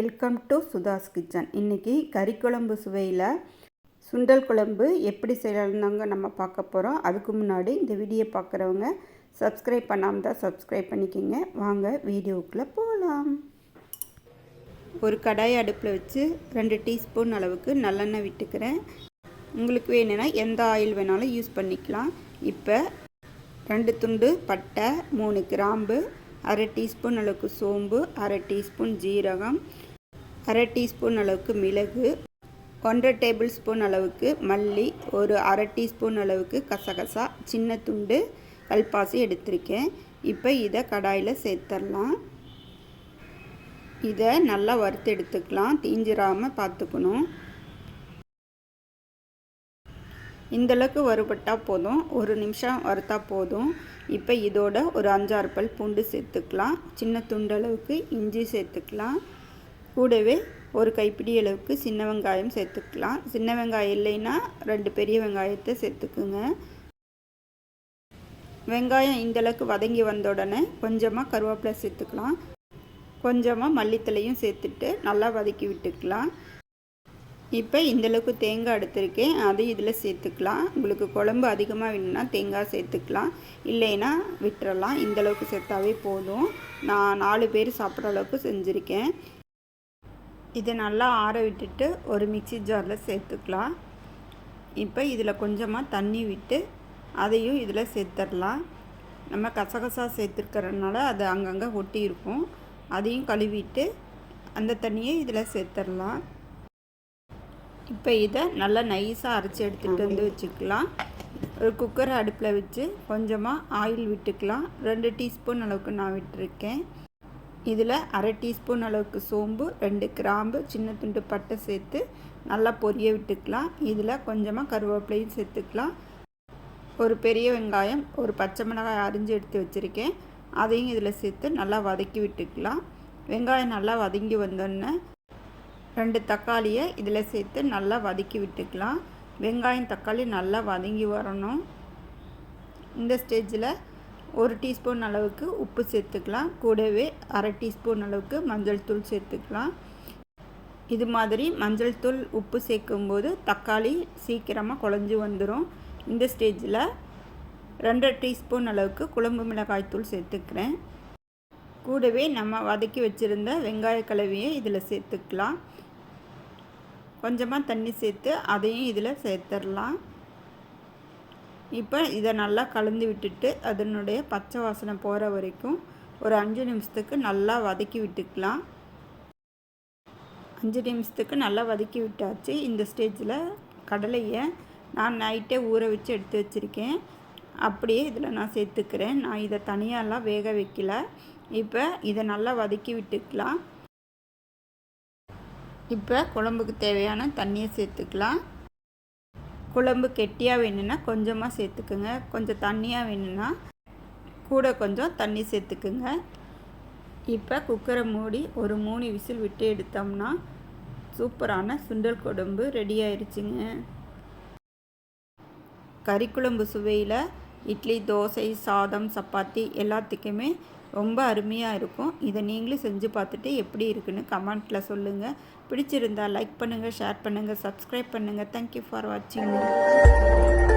Welcome to Sudha's kitchen. இன்றைக்கி கறி குழம்பு சுவையில் சுண்டல் குழம்பு எப்படி செய்யலாங்க நம்ம பார்க்க போகிறோம் அதுக்கு முன்னாடி இந்த வீடியோ பார்க்குறவங்க சப்ஸ்கிரைப் பண்ணாமல் தான் சப்ஸ்கிரைப் பண்ணிக்கோங்க. வாங்க வீடியோக்குள்ளே போகலாம் ஒரு கடாய் அடுப்பில் வச்சு ரெண்டு டீஸ்பூன் அளவுக்கு நல்லெண்ணெய் விட்டுக்கிறேன். உங்களுக்கு வேணும்னா எந்த ஆயில் வேணாலும் யூஸ் பண்ணிக்கலாம். இப்போ ரெண்டு துண்டு பட்டை மூணு கிராம்பு அரை டீஸ்பூன் அளவுக்கு சோம்பு அரை டீஸ்பூன் ஜீரகம் அரை டீஸ்பூன் அளவுக்கு மிளகு ஒன்றரை டேபிள் ஸ்பூன் அளவுக்கு மல்லி ஒரு அரை டீஸ்பூன் அளவுக்கு கசகசா சின்ன துண்டு கல்பாசி எடுத்திருக்கேன். இப்போ இதை கடாயில் சேர்த்துடலாம் இதை நல்லா வறுத்து எடுத்துக்கலாம் தீஞ்சிராமல் பார்த்துக்கணும். இந்தளவுக்கு வறுபட்டால் போதும் ஒரு நிமிஷம் வறுத்தா போதும். இப்போ இதோட ஒரு அஞ்சாறு பல் பூண்டு சேர்த்துக்கலாம் சின்ன துண்டளவுக்கு இஞ்சி சேர்த்துக்கலாம். கூடவே ஒரு கைப்பிடி அளவுக்கு சின்ன வெங்காயம் சேர்த்துக்கலாம். சின்ன வெங்காயம் இல்லைன்னா ரெண்டு பெரிய வெங்காயத்தை சேர்த்துக்குங்க. வெங்காயம் இந்தளவுக்கு வதங்கி வந்த உடனே கொஞ்சமாக கருவேப்பிலை சேர்த்துக்கலாம். கொஞ்சமாக மல்லித்தலையும் சேர்த்துட்டு நல்லா வதக்கி விட்டுக்கலாம். இப்போ இந்தளவுக்கு தேங்காய் எடுத்திருக்கேன். அது இதில் சேர்த்துக்கலாம். உங்களுக்கு குழம்பு அதிகமாக வேணும்னா தேங்காய் சேர்த்துக்கலாம். இல்லைன்னா விட்டுறலாம். இந்தளவுக்கு சேர்த்தாவே போதும். நான் நாலு பேர் சாப்பிட்ற அளவுக்கு செஞ்சுருக்கேன். இதை நல்லா ஆற விட்டுட்டு ஒரு மிக்சி ஜாரில் சேர்த்துக்கலாம். இப்போ இதில் கொஞ்சமாக தண்ணி விட்டு அதையும் இதில் சேர்த்துடலாம் நம்ம கசகசா சேர்த்துருக்கறதுனால அது அங்கங்கே ஒட்டி இருக்கும். அதையும் கழுவிட்டு அந்த தண்ணியை இதில் சேர்த்துடலாம் இப்போ இதை நல்லா நைஸாக அரைச்சி எடுத்துகிட்டு வந்து வச்சுக்கலாம். ஒரு குக்கர் அடுப்பில் வச்சு கொஞ்சமாக ஆயில் விட்டுக்கலாம். ரெண்டு டீஸ்பூன் அளவுக்கு நான் விட்டுருக்கேன். இதில் அரை டீஸ்பூன் அளவுக்கு சோம்பு ரெண்டு கிராம்பு சின்ன துண்டு பட்டை சேர்த்து நல்லா பொரிய விட்டுக்கலாம். இதில் கொஞ்சமாக கருவேப்பிலையும் சேர்த்துக்கலாம். ஒரு பெரிய வெங்காயம் ஒரு பச்சை மிளகாய் அரிஞ்சு எடுத்து வச்சுருக்கேன். அதையும் இதில் சேர்த்து நல்லா வதக்கி விட்டுக்கலாம். வெங்காயம் நல்லா வதங்கி வந்தோடனே ரெண்டு தக்காளியை இதில் சேர்த்து நல்லா வதக்கி விட்டுக்கலாம். வெங்காயம் தக்காளி நல்லா வதங்கி வரணும். இந்த ஸ்டேஜில் ஒரு டீஸ்பூன் அளவுக்கு உப்பு சேர்த்துக்கலாம். கூடவே அரை டீஸ்பூன் அளவுக்கு மஞ்சள் தூள் சேர்த்துக்கலாம். இது மாதிரி மஞ்சள் தூள் உப்பு சேர்க்கும்போது தக்காளி சீக்கிரமாக குழஞ்சி வந்துடும் இந்த ஸ்டேஜில் ரெண்டரை டீஸ்பூன் அளவுக்கு குழம்பு மிளகாய் தூள் சேர்த்துக்கிறேன். கூடவே நம்ம வதக்கி வச்சுருந்த வெங்காய கலவையை இதில் சேர்த்துக்கலாம். கொஞ்சமாக தண்ணி சேர்த்து அதையும் இதில் சேர்த்துடலாம். இப்போ இதை நல்லா கலந்து விட்டுட்டு அதனுடைய பச்சை வாசனை போகிற வரைக்கும் ஒரு அஞ்சு நிமிஷத்துக்கு நல்லா வதக்கி விட்டுக்கலாம். அஞ்சு நிமிஷத்துக்கு நல்லா வதக்கி விட்டாச்சு. இந்த ஸ்டேஜில் கடலையை நான் நைட்டே ஊற வச்சு எடுத்து வச்சுருக்கேன். அப்படியே இதில் நான் சேர்த்துக்கிறேன். நான் இதை தனியாலாம் வேக வைக்கல. இப்போ இதை நல்லா வதக்கி விட்டுக்கலாம். இப்போ குழம்புக்கு தேவையான தண்ணியை சேர்த்துக்கலாம். குழம்பு கெட்டியாக வேணும்னா கொஞ்சமாக சேர்த்துக்குங்க. கொஞ்சம் தண்ணியாக வேணும்னா கூட கொஞ்சம் தண்ணி சேர்த்துக்குங்க. இப்போ குக்கரை மூடி ஒரு மூணு விசில் விட்டு எடுத்தோம்னா சூப்பரான சுண்டல் குழம்பு ரெடி ஆயிடுச்சுங்க கறி குழம்பு சுவையில் இட்லி தோசை சாதம் சப்பாத்தி எல்லாத்துக்குமே ரொம்ப அருமையாக இருக்கும். இதை நீங்களும் செஞ்சு பார்த்துட்டு எப்படி இருக்குன்னு கமெண்ட்டில் சொல்லுங்கள் பிடிச்சிருந்தா லைக் பண்ணுங்கள் ஷேர் பண்ணுங்கள் சப்ஸ்கிரைப் பண்ணுங்கள் தேங்க்யூ ஃபார் வாட்சிங்